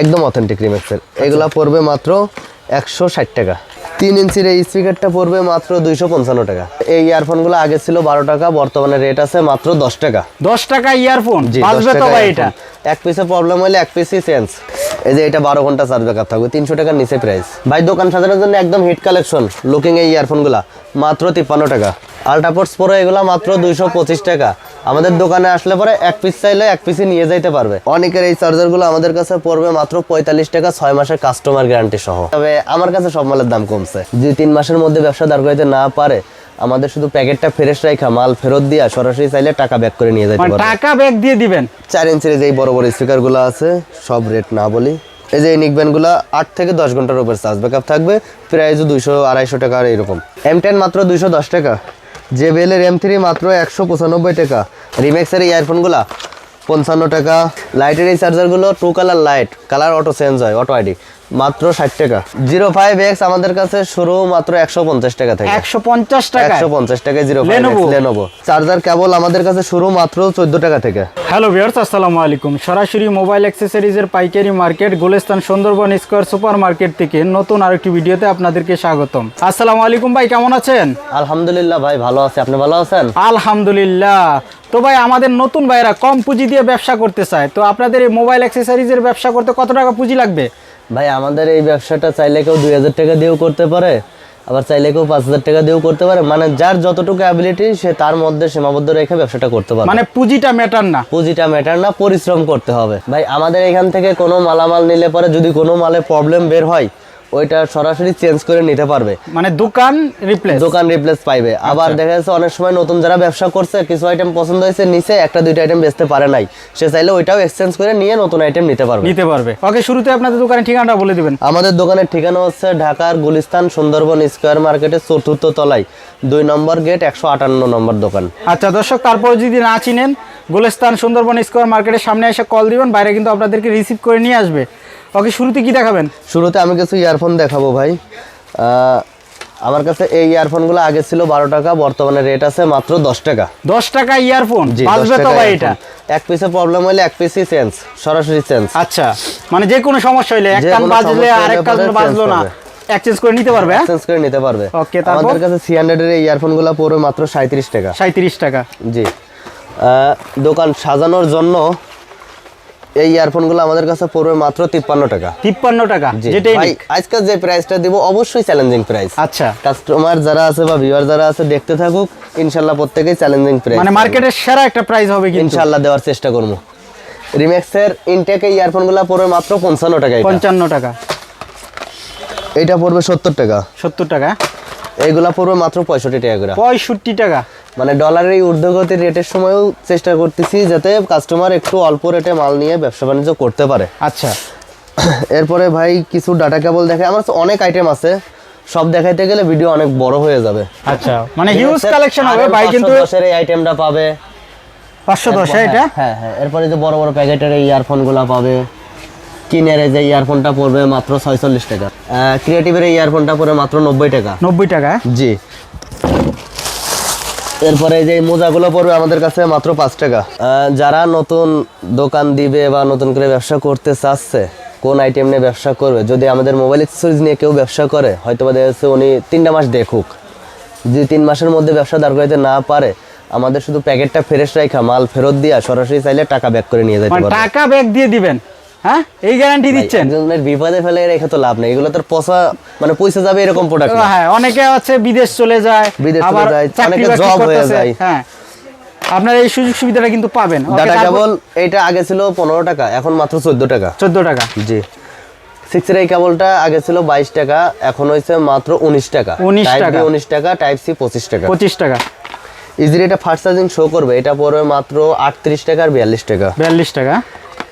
একদম অথেন্টিক রিমেক্সের এগুলা পড়বে মাত্র একশো ষাট টাকা। তিন ইঞ্চির এই স্পিকারটা পড়বে মাত্র দুইশো পঞ্চান্ন টাকা। এই ইয়ারফোনগুলো আগে ছিল বারো টাকা বর্তমানে রেট আছে মাত্র দশ টাকা। দশ টাকা ইয়ারফোন এটা। এক পিসে প্রবলেম হলে এক পিসই চেঞ্জ এই যে এটা বারো ঘণ্টা চার্জ ব্যাকআপ থাকবে তিনশো টাকার নিচে প্রাইস ভাই দোকান সাজানোর জন্য একদম হিট কালেকশন লুকিং এই ইয়ারফোনগুলা মাত্র তিপ্পান্ন টাকা। আল্ট্রাপোর্টস পরে এগুলা মাত্র দুইশো পঁচিশ টাকা। আমাদের দোকানে আসলে পরে এক পিস চাইলে এক পিসই নিয়ে যাইতে পারবে। অনেকের এই চার্জারগুলো আমাদের কাছে পড়বে মাত্র পঁয়তাল্লিশ টাকা ছয় মাসের কাস্টমার গ্যারান্টি সহ। তবে আমার কাছে সব মালের দাম কমছে। যদি তিন মাসের মধ্যে ব্যবসা দাঁড় করাইতে না পারে আমাদের শুধু প্যাকেটটা ফ্রেশ রাখা মাল ফেরত দিয়া সরাসরি চাইলে টাকা ব্যাক করে নিয়ে যাইতে মানে পারবে। টাকা ব্যাক দিয়ে দিবেন? চার ইঞ্চির যে বড় বড় স্পিকারগুলো আছে সব রেট না বলি। এই যে নিকবেনগুলা আট থেকে দশ ঘণ্টার উপর চার্জ ব্যাকআপ থাকবে। প্রাইস দুইশো আড়াইশো টাকা এরকম এম টেন মাত্র দুইশো দশ টাকা। জেবিএল এর এম থ্রি মাত্র একশো পঁচানব্বই টাকা। রিমেক্সের এই গুলা, পঞ্চান্ন টাকা। লাইটের এই চার্জারগুলো two colour light colour auto change হয় অটো আইডি মাত্র ষাট টাকা। জিরো ফাইভ এক্স আমাদের কাছে শুরু মাত্র একশো পঞ্চাশ টাকা থেকে। একশো পঞ্চাশ টাকা একশো পঞ্চাশ টাকায় জিরো ফাইভ লেনোভো চার্জার কেবল আমাদের কাছে শুরু মাত্র চোদ্দ টাকা থেকে। হ্যালো ভিউয়ার্স আসসালামু আলাইকুম। সরাসরি মোবাইল অ্যাক্সেসরিজের পাইকারি market Gulistan Sundarban square super market থেকে নতুন আরেকটি ভিডিওতে আপনাদেরকে স্বাগতম। আসসালামু আলাইকুম ভাই কেমন আছেন? আলহামদুলিল্লাহ ভাই ভালো আছে। আপনি ভালো আছেন? আলহামদুলিল্লাহ। তো ভাই আমাদের নতুন ভাইরা কম পুঁজি দিয়ে ব্যবসা করতে চায়। তো আপনাদের এই মোবাইল অ্যাক্সেসরিজের ব্যবসা করতে কত টাকা পুঁজি লাগবে? ভাই আমাদের এই ব্যবসাটা চাইলে কেউ দুই হাজার টাকা দিয়েও করতে পারে আবার চাইলে কেউ পাঁচ হাজার টাকা দিয়েও করতে পারে। মানে যার যতটুকু অ্যাবিলিটি সে তার মধ্যে সীমাবদ্ধ রেখে ব্যবসাটা করতে পারে মানে পুঁজিটা ম্যাটার না। পুঁজিটা ম্যাটার না পরিশ্রম করতে হবে। ভাই আমাদের এখান থেকে কোনো মালামাল নিলে পরে যদি কোনো মালে প্রবলেম বের হয় ওইটা সরাসরি চেঞ্জ করে নিতে পারবে। মানে দোকান রিপ্লেস দোকান রিপ্লেস পাইবে। আবার দেখা যাচ্ছে অনেক সময় নতুন যারা ব্যবসা করছে কিছু আইটেম পছন্দ হয়েছে নিচে একটা দুইটা আইটেম বেচতে পারে নাই। সে চাইলে ওইটাও এক্সচেঞ্জ করে নিয়ে নতুন আইটেম নিতে পারবে। নিতে পারবে। ওকে শুরুতে আপনাদের দোকানের ঠিকানাটা বলে দিবেন। আমাদের দোকানের ঠিকানা হচ্ছে ঢাকার গুলিস্তান সুন্দরবন স্কোয়ার মার্কেটের চতুর্থ তলায় দুই নম্বর গেট একশো আটান্ন নম্বর দোকান। আচ্ছা দর্শক তারপর যদি না চিনেন গুলিস্তান সুন্দরবন স্কোয়ার মার্কেটের সামনে এসে কল দিবেন বাইরে কিন্তু আপনাদেরকে রিসিভ করে নিয়ে আসবে। ওকে শুরুতে কি দেখাবেন? শুরুতে আমি কিছু ইয়ারফোন দেখাবো ভাই। আমার কাছে এই ইয়ারফোনগুলো আগে ছিল বারো টাকা বর্তমানে রেট আছে মাত্র দশ টাকা। দশ টাকা ইয়ারফোন জি দশ বাজবে তো ভাই এটা। এক পিসে প্রবলেম হলে এক পিসই চেঞ্জ সরাসরি চেঞ্জ আচ্ছা মানে যে কোনো সমস্যা হইলে এক কান বাজলে আরেক হলে কান বাজলো না। এক্সচেঞ্জ করে নিতে পারবে হ্যাঁ? চেঞ্জ করে নিতে পারবে। Okay, তারপর? আমাদের কাছে থ্রি হান্ড্রেডের এই ইয়ারফোনগুলো পড়বে মাত্র সাঁত্রিশ টাকা। সাঁত্রিশ টাকা। জি। দোকান সাজানোর জন্য এই ইয়ারফোনগুলো আমাদের কাছে পড়বে মাত্র তিপ্পান্ন টাকা। তিপ্পান্ন টাকা যেটাই ভাই আজকে যে প্রাইসটা দিব অবশ্যই চ্যালেঞ্জিং প্রাইস আচ্ছা। কাস্টমার যারা আছে বা ভিউয়ার যারা আছে দেখতে থাকুক ইনশাল্লাহ প্রত্যেকেই চ্যালেঞ্জিং প্রাইস মানে মার্কেটের সেরা একটা প্রাইস হবে কিন্তু। ইনশাল্লাহ দেওয়ার চেষ্টা করব। রিম্যাক্সের ইনটেক এই ইয়ারফোনগুলো পড়বে মাত্র পঞ্চান্ন টাকা এটা। পঞ্চান্ন টাকা। এইটা পড়বে সত্তর টাকা। সত্তর টাকা। এইগুলা পড়বে মাত্র পঁয়ষট্টি টাকা করে। পঁয়ষট্টি টাকা। মানে ডলারের এই ঊর্ধ্বগতির রেটের সময়ও চেষ্টা করতেছি যাতে কাস্টমার একটু অল্প রেটে মাল নিয়ে ব্যবসা বাণিজ্য করতে পারে। আচ্ছা। এরপরে ভাই কিছু ডাটা কেবল দেখে আমার অনেক আইটেম আছে। সব দেখাইতে গেলে ভিডিও অনেক বড় হয়ে যাবে। আচ্ছা। মানে হিউজ কালেকশন হবে। ভাই কিন্তু দশের এই আইটেমটা পাবে। পাঁচশো দশ হ্যাঁ, এটা? হ্যাঁ হ্যাঁ এরপরে যে বড় বড় প্যাকেটের এই ইয়ারফোনগুলা পাবে। কিনের যে ইয়ারফোনটা পড়বে মাত্র ছয়চল্লিশ টাকা। ক্রিয়েটিভের এই ইয়ারফোনটা পড়বে মাত্র নব্বই টাকা। নব্বই টাকা? জি। এরপরে এই যে মোজাগুলো পড়বে আমাদের কাছে মাত্র পাঁচ টাকা। যারা নতুন দোকান দিবে বা নতুন করে ব্যবসা করতে চাচ্ছে কোন আইটেম নিয়ে ব্যবসা করবে যদি আমাদের মোবাইল অ্যাক্সেসরিজ নিয়ে কেউ ব্যবসা করে হয়তো বা দেখা উনি তিনটা মাস দেখুক। যদি তিন মাসের মধ্যে ব্যবসা দাঁড় করাইতে না পারে আমাদের শুধু প্যাকেটটা ফ্রেশ রাখা মাল ফেরত দিয়া সরাসরি চাইলে টাকা ব্যাক করে নিয়ে যেতে মানে টাকা ব্যাক দিয়ে দিবেন। হ্যাঁ? এই গ্যারান্টি দিচ্ছেন? একজনের বিপদে ফেলে রেখে তো লাভ নেই। এগুলো তোর পচা মানে পয়সা যাবে এরকম প্রোডাক্ট হ্যাঁ অনেকে হচ্ছে বিদেশ চলে যায় বিদেশ চলে যায়, অনেকে job হয়ে যায়। হ্যাঁ। আপনার এই সুযোগ সুবিধাটা কিন্তু পাবেন। ডাটা কেবল এইটা আগে ছিল পনেরো টাকা এখন মাত্র চোদ্দ টাকা। চোদ্দ টাকা। জি। সিক্সের এই কেবলটা আগে ছিল বাইশ টাকা এখন হয়েছে মাত্র উনিশ টাকা। 19 টাইপ টাকা। উনিশ টাকা টাইপ সি পঁচিশ টাকা। পঁচিশ টাকা। ইজিলি এটা ফার্স্ট চার্জিং শো করবে এটা পড়বে মাত্র আটত্রিশ টাকা আর বিয়াল্লিশ টাকা। বিয়াল্লিশ টাকা।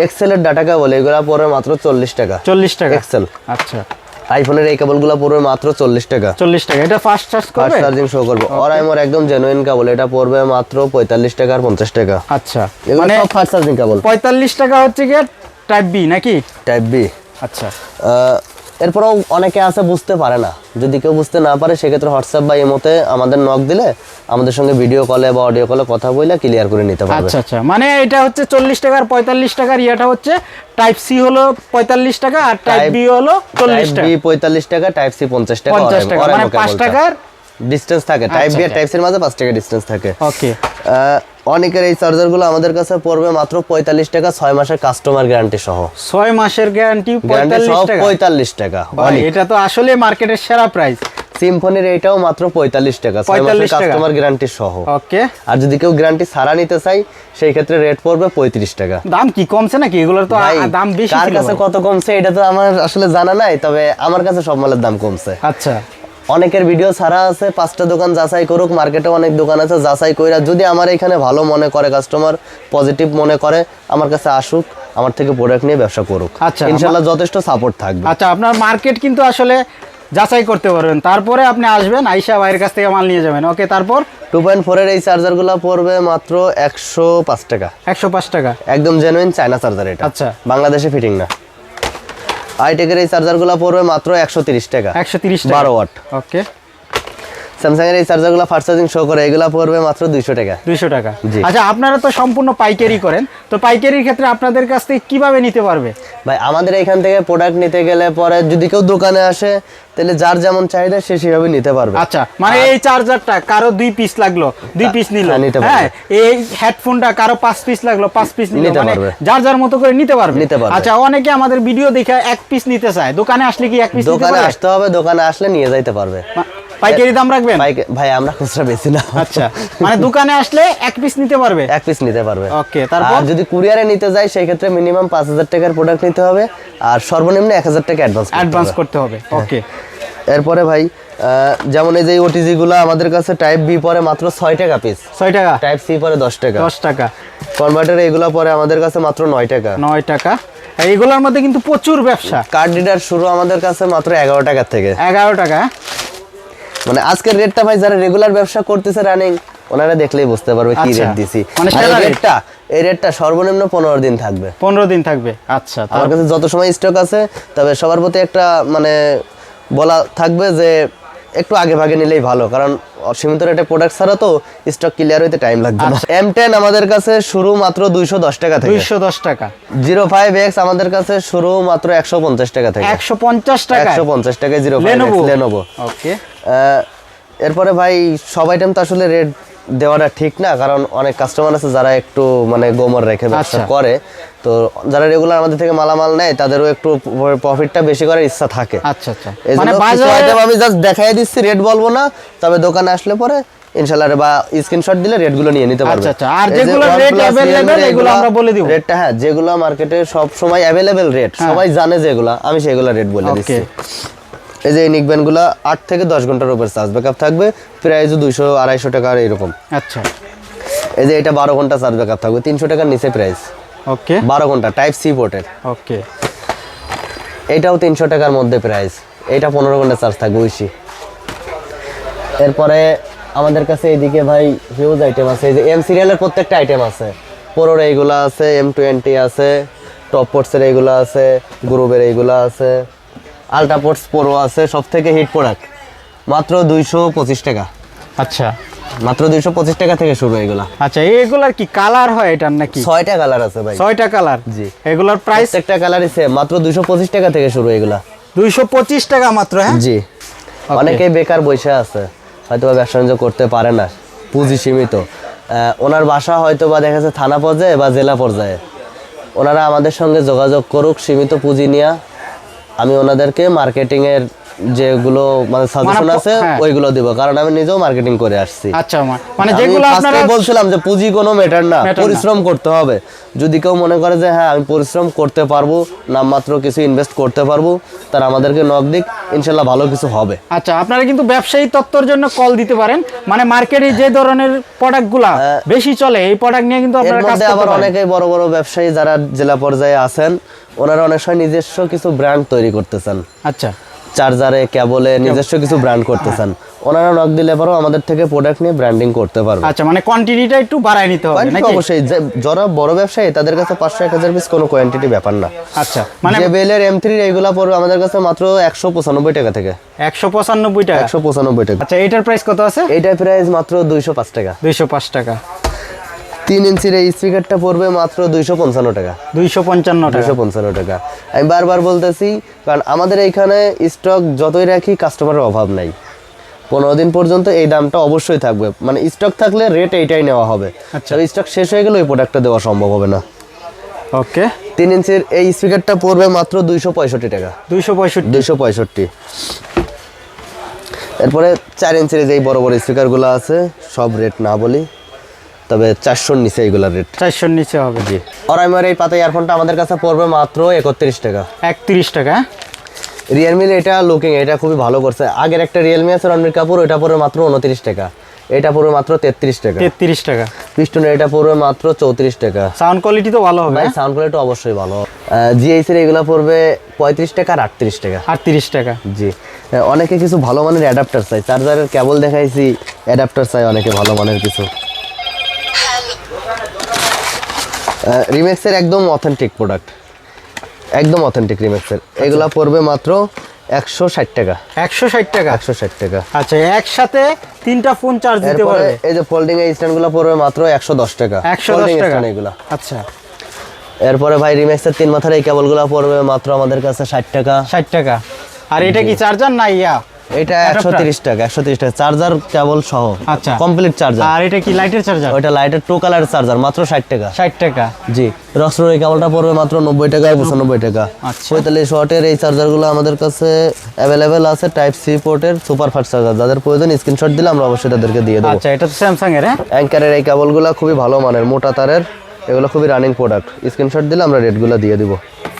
এক্সেলের ডাটা কেবল এগুলা পরে মাত্র চল্লিশ টাকা। চল্লিশ টাকা? এক্সেল আচ্ছা। আইফোনের এই কেবলগুলো পড়বে মাত্র চল্লিশ টাকা। চল্লিশ টাকা। এটা ফাস্ট চার্জ ফার্স্ট করবে। চার্জিং শো করবে অরাইমোর একদম জেনুইন কেবল এটা পড়বে মাত্র পঁয়তাল্লিশ টাকা আর পঞ্চাশ টাকা। আচ্ছা। মানে সব ফার্স্ট চার্জিং কেবল পঁয়তাল্লিশ টাকা হচ্ছে কি টাইপ বি নাকি? টাইপ বি আচ্ছা। এরপরেও অনেকে আছে বুঝতে পারে না। যদি কেউ বুঝতে না পারে সেক্ষেত্রে হোয়াটসঅ্যাপ বা ইমোতে আমাদের নক দিলে আমাদের সঙ্গে ভিডিও কলে বা অডিও কলে কথা বলে ক্লিয়ার করে নিতে পারবে। আচ্ছা আচ্ছা। মানে এটা হচ্ছে চল্লিশ টাকার পঁয়তাল্লিশ টাকার ইয়েটা হচ্ছে টাইপ সি হলো পঁয়তাল্লিশ টাকা আর টাইপ বি হলো চল্লিশ টাকা। বি পঁয়তাল্লিশ টাকা টাইপ সি পঞ্চাশ টাকা পঞ্চাশ টাকা মানে পাঁচ টাকার ডিস্টেন্স থাকে টাইপ আচ্ছা, বি আর আচ্ছা। টাইপ সির মাঝে পাঁচ টাকা ডিস্টেন্স থাকে। ওকে আহ, অনেকের এই চার্জারগুলো আমাদের কাছে পড়বে মাত্র পঁয়তাল্লিশ টাকা ছয় মাসের কাস্টমার গ্যারান্টি সহ। ছয় মাসের গ্যারান্টি পঁয়তাল্লিশ টাকা। এটা তো আসলে মার্কেটের সেরা প্রাইস সিম্ফনির এইটাও মাত্র পঁয়তাল্লিশ টাকা ছয় মাসের কাস্টমার গ্যারান্টি সহ। ওকে আর যদি কেউ গ্যারান্টি ছাড়া নিতে চাই সেই ক্ষেত্রে রেট পড়বে পঁয়ত্রিশ টাকা। দাম কি কমছে নাকি? এগুলোর তো দাম বেশি কার কাছে কত কমছে এটা তো আমার আসলে জানা নাই তবে আমার কাছে সব মালের দাম কমছে। আচ্ছা। অনেকের ভিডিও ছাড়া আছে পাঁচটা দোকান যাচাই করুক মার্কেটে অনেক দোকান আছে যাচাই কইরা যদি আমার এখানে ভালো মনে করে কাস্টমার পজিটিভ মনে করে আমার কাছে আসুক আমার থেকে প্রোডাক্ট নিয়ে ব্যবসা করুক। আচ্ছা, ইনশাল্লাহ যথেষ্ট সাপোর্ট থাকবে। আচ্ছা আপনার মার্কেট কিন্তু আসলে যাচাই করতে পারবেন। তারপরে আপনি আসবেন আইসা বাইরের কাছ থেকে মাল নিয়ে যাবেন। ওকে তারপর? টু পয়েন্ট ফোরের এই চার্জারগুলো পড়বে মাত্র একশো পাঁচ টাকা। একশো পাঁচ টাকা। একদম জেনুইন চায়না চার্জার এটা। আচ্ছা। বাংলাদেশে ফিটিং না। আইটেকের এই চার্জারগুলো পড়বে মাত্র একশো তিরিশ টাকা। একশো তিরিশ টাকা। বারো ওয়াট ওকে স্যামসাং এর এই চার্জারগুলো চার্জিং শো করে এগুলো পড়বে মাত্র দুইশো টাকা। দুইশো টাকা। আচ্ছা আপনারা তো সম্পূর্ণ পাইকারি করেন তো পাইকারির ক্ষেত্রে আপনাদের কাছ থেকে কীভাবে নিতে পারবে? ভাই আমাদের এখান থেকে প্রোডাক্ট নিতে গেলে পরে যদি কেউ দোকানে আসে তাহলে যার যেমন চাহিদা সে সেভাবে নিতে পারবে। আচ্ছা মানে এই চার্জারটা কারও দুই পিস লাগল দুই পিস নিল। হ্যাঁ। হ্যাঁ এই হেডফোনটা কারও পাঁচ পিস লাগল পাঁচ পিস নিতে মানে পারবে। যার যার মতো করে নিতে পারবে। নিতে পারবে। আচ্ছা অনেকে আমাদের ভিডিও দেখে এক পিস নিতে চায় দোকানে আসলে কি এক পিস দোকানে আসতে হবে দোকানে আসলে নিয়ে যাইতে পারবে। পাইকারি দাম রাখবেন? ভাই আমরা খুচরা বেশি না। আচ্ছা মানে দোকানে আসলে এক পিস নিতে পারবে? এক পিস নিতে পারবে। ওকে তারপর? যদি কুরিয়ারে নিতে যাই সেই ক্ষেত্রে মিনিমাম পাঁচ হাজার টাকার প্রোডাক্ট নিতে হবে আর সর্বনিম্ন এক হাজার টাকা অ্যাডভান্স অ্যাডভান্স করতে হবে হ্যাঁ। ওকে এরপরে ভাই যেমন এই যে ওটিজি গুলো আমাদের কাছে টাইপ বি পরে মাত্র ছয় টাকা পিস ছয় টাকা? টাইপ সি পরে দশ টাকা। দশ টাকা। কনভার্টার এগুলো পরে আমাদের কাছে মাত্র নয় টাকা। নয় টাকা। আর এগুলোর মধ্যে কিন্তু প্রচুর ব্যবসা। কার্ড রিডার শুরু আমাদের কাছে মাত্র এগারো টাকা থেকে। এগারো টাকা। হ্যাঁ? মানে আজকের রেটটা ভাই যারা রেগুলার ব্যবসা করতেছে রানিং ওনারা দেখলেই বুঝতে পারবে কি আচ্ছা। রেট দিছি মানে। রেটটা এই রেটটা সর্বনিম্ন পনেরো দিন থাকবে পনেরো দিন থাকবে আচ্ছা আমার কাছে যত সময় স্টক আছে তবে সবার প্রতি একটা মানে বলা থাকবে যে একটু আগে ভাগে নিলেই ভালো কারণ সীমিত রেটে প্রোডাক্ট ছাড়া তো স্টক ক্লিয়ার হইতে টাইম লাগবে না। এম টেন আমাদের কাছে শুরু মাত্র দুইশো দশ টাকা থেকে। দুইশো দশ টাকা। জিরো ফাইভ এক্স আমাদের কাছে শুরু মাত্র একশো পঞ্চাশ টাকা থেকে। একশো পঞ্চাশ টাকা একশো পঞ্চাশ টাকায় জিরো ফাইভ লেনোভো ওকে এরপরে ভাই সব আইটেম তো আসলে রেট দেওয়াটা ঠিক না কারণ অনেক কাস্টমার আছে যারা একটু মানে গোমর রেখে ব্যবসা আচ্ছা। করে। তো যারা রেগুলার আমাদের থেকে মালামাল নেয় তাদেরও একটু প্রফিটটা বেশি করার ইচ্ছা থাকে আচ্ছা আচ্ছা মানে আমি জাস্ট দেখাই দিচ্ছি রেট বলব না তবে দোকানে আসলে পরে ইনশাল্লাহ বা স্ক্রিনশট দিলে রেটগুলো নিয়ে নিতে পারবে আচ্ছা, আচ্ছা। আর যেগুলো rate available এগুলো আমরা বলে দিব। রেটটা হ্যাঁ যেগুলো মার্কেটে সব সময় অ্যাভেলেবেল রেট। সবাই জানে যেগুলো আমি সেগুলো রেট বলে. দিচ্ছি এই যে নিকবেনগুলা আট থেকে দশ ঘণ্টার উপর চার্জ ব্যাকআপ থাকবে প্রাইস দুইশো আড়াইশো টাকার এরকম আচ্ছা এই যে এটা বারো ঘণ্টা চার্জ ব্যাকআপ থাকবে তিনশো টাকার নিচে প্রাইস ওকে বারো ঘণ্টা টাইপ সি পোর্টের ওকে এটাও তিনশো টাকার মধ্যে প্রাইস এটা পনেরো ঘণ্টা চার্জ থাকবে উইসি এরপরে আমাদের কাছে এইদিকে ভাই হিউজ আইটেম আছে এই যে এম সিরিয়ালের প্রত্যেকটা আইটেম আছে। পোরোর এইগুলো আছে এম টোয়েন্টি আছে টপ পোর্টসের এইগুলো আছে গ্রুপের এইগুলো আছে। আলট্রা পোর্টস প্রো আছে সব থেকে হিট প্রোডাক্ট মাত্র দুইশো পঁচিশ টাকা। আচ্ছা। মাত্র দুইশো পঁচিশ টাকা থেকে শুরু এগুলা। আচ্ছা এগুলার কি কালার হয় এটার নাকি? ছয়টা কালার আছে ভাই। ছয়টা কালার? জি। এগুলার প্রাইস একটা কালারই সেম মাত্র দুইশো পঁচিশ টাকা থেকে শুরু এগুলা। দুইশো পঁচিশ টাকা মাত্র হ্যাঁ? জি। অনেকেই বেকার বসে আছে হয়তো ব্যবসা বাণিজ্য করতে পারে না পুঁজি সীমিত। ওনার বাসা হয়তো বা দেখা যাচ্ছে থানা পর্যায়ে বা জেলা পর্যায়ে। ওনারা আমাদের সঙ্গে যোগাযোগ করুক সীমিত পুঁজি নিয়ে আমি ওনাদেরকে মার্কেটিং এর যেগুলো মানে সাজেশন আছে হ্যাঁ। ওইগুলো দিব। কারণ আমি নিজেও মার্কেটিং করে আসছি। আচ্ছা মানে যেগুলো আপনারা বলছিলাম যে পুঁজি কোনো ম্যাটার না পরিশ্রম করতে হবে। যদি কেউ মনে করে যে হ্যাঁ আমি পরিশ্রম করতে পারব নামমাত্র কিছু ইনভেস্ট করতে পারব তার আমাদেরকে নক দিক ইনশাল্লাহ ভালো কিছু হবে। আচ্ছা আপনারা কিন্তু ব্যবসায়ী তত্ত্বর জন্য কল দিতে পারেন। মানে মার্কেটে যে ধরনের প্রোডাক্টগুলা হ্যাঁ। বেশি চলে এই প্রোডাক্ট নিয়ে কিন্তু আপনারা কাজ করতে আবার অনেকেই বড় বড় ব্যবসায়ী যারা জেলা পর্যায়ে আছেন ওনারা অনেক সময় নিজস্ব কিছু ব্র্যান্ড তৈরি করতেছেন। আচ্ছা। চার্জারে কেবলে নিজস্ব কিছু ব্র্যান্ড করতে চান ওনারা নক দিলে পরেও আমাদের থেকে প্রোডাক্ট নিয়ে ব্র্যান্ডিং করতে পারবে। আচ্ছা মানে কোয়ান্টিটিটা একটু বাড়ায় নিতে হবে নাকি? অবশ্যই। যারা বড় ব্যবসায়ী তাদের কাছে পাঁচশো এক হাজার পিস কোনো কোয়ান্টিটি ব্যাপার না। আচ্ছা মানে জেবেলের এম থ্রি এইগুলা পড়বে আমাদের কাছে মাত্র একশো পঁচানব্বই টাকা থেকে। একশো পঁচানব্বই টাকা? একশো পঁচানব্বই টাকা। আচ্ছা এটার প্রাইস কত আছে? এইটার প্রাইস মাত্র দুইশো পাঁচ টাকা। দুইশো পাঁচ টাকা। তিন ইঞ্চির এই স্পিকারটা পড়বে মাত্র দুইশো পঞ্চান্ন টাকা। দুইশো পঞ্চান্ন দুইশো পঞ্চান্ন টাকা। আমি বারবার বলতেছি কারণ আমাদের এইখানে স্টক যতই রাখি কাস্টমারের অভাব নাই। পনেরো দিন পর্যন্ত এই দামটা অবশ্যই থাকবে। মানে স্টক থাকলে রেট এইটাই নেওয়া হবে। আচ্ছা। স্টক শেষ হয়ে গেলে ওই প্রোডাক্টটা দেওয়া সম্ভব হবে না। ওকে। তিন ইঞ্চির এই স্পিকারটা পড়বে মাত্র দুইশো পঁয়ষট্টি টাকা। দুইশো পঁয়ষট্টি। দুইশো পঁয়ষট্টি। এরপরে চার ইঞ্চির যেই বড় বড় স্পিকারগুলো আছে সব রেট না বলি। তবে চারশোর নিচে এইগুলোর রেট চারশোর নিচে হবে। জি। আর আমার এই পাতা ইয়ারফোনটা আমাদের কাছে পড়বে মাত্র একত্রিশ টাকা। একত্রিশ টাকা? রিয়েলমির এটা লুকিং এটা খুবই ভালো করছে। আগের একটা রিয়েলমি আছে রণবীর কাপুর ওটা পড়বে মাত্র উনত্রিশ টাকা। এটা পড়বে মাত্র তেত্রিশ টাকা। তেত্রিশ টাকা। পিস্টনের এটা পড়বে মাত্র চৌত্রিশ টাকা। সাউন্ড কোয়ালিটি তো ভালো হবে সাউন্ড কোয়ালিটি অবশ্যই ভালো। জিএইস এর এগুলো পড়বে পঁয়ত্রিশ টাকা আর আটত্রিশ টাকা। আটত্রিশ টাকা। জি। অনেকে কিছু ভালো মানের অ্যাডাপ্টার চাই। চার্জারের কেবল দেখাইছি অ্যাডাপ্টার চাই অনেকে ভালো মানের কিছু। রিমেক্সের একদম অথেন্টিক প্রোডাক্ট একদম অথেন্টিক রিমেক্সের এগুলা পড়বে মাত্র একশো ষাট টাকা। একশো ষাট টাকা? একশো ষাট টাকা। আচ্ছা একসাথে তিনটা ফোন চার্জ দিতে পারবে? এই যে ফোল্ডিং স্ট্যান্ডগুলো পড়বে মাত্র একশো দশ টাকা। একশো দশ টাকা? এগুলা। আচ্ছা। এরপরে ভাই রিমেক্সের তিন মাথার এই কেবলগুলো পড়বে মাত্র আমাদের কাছে ষাট টাকা। ষাট টাকা। আর এটা কি চার্জার না ইয়া। এটা একশো তিরিশ টাকা একশো তিরিশ টাকা। চার্জার কেবল সহ। আচ্ছা। কমপ্লিট চার্জার আর এটা কি লাইটের চার্জার ওইটা লাইটের টু কালার চার্জার মাত্র ষাট টাকা। ষাট টাকা। জি। রক্সর এই কেবলটা পড়বে মাত্র নব্বই টাকা পঁচানব্বই টাকা। আচ্ছা। পঁয়তাল্লিশ ওয়াটের এই চার্জারগুলো আমাদের কাছে অ্যাভেলেবেল আছে টাইপ সি পোর্টের সুপার ফাস্ট চার্জার যাদের প্রয়োজন স্ক্রিনশট দিলে আমরা অবশ্যই তাদেরকে দিয়ে দেবো। আচ্ছা এটা তো স্যামসাং এর হ্যাঁ? অ্যাঙ্কারের এই কেবলগুলো খুবই ভালো মানের মোটা তারের। এগুলো খুবই রানিং প্রোডাক্ট স্ক্রিনশট দিলে আমরা রেটগুলো দিয়ে দিব।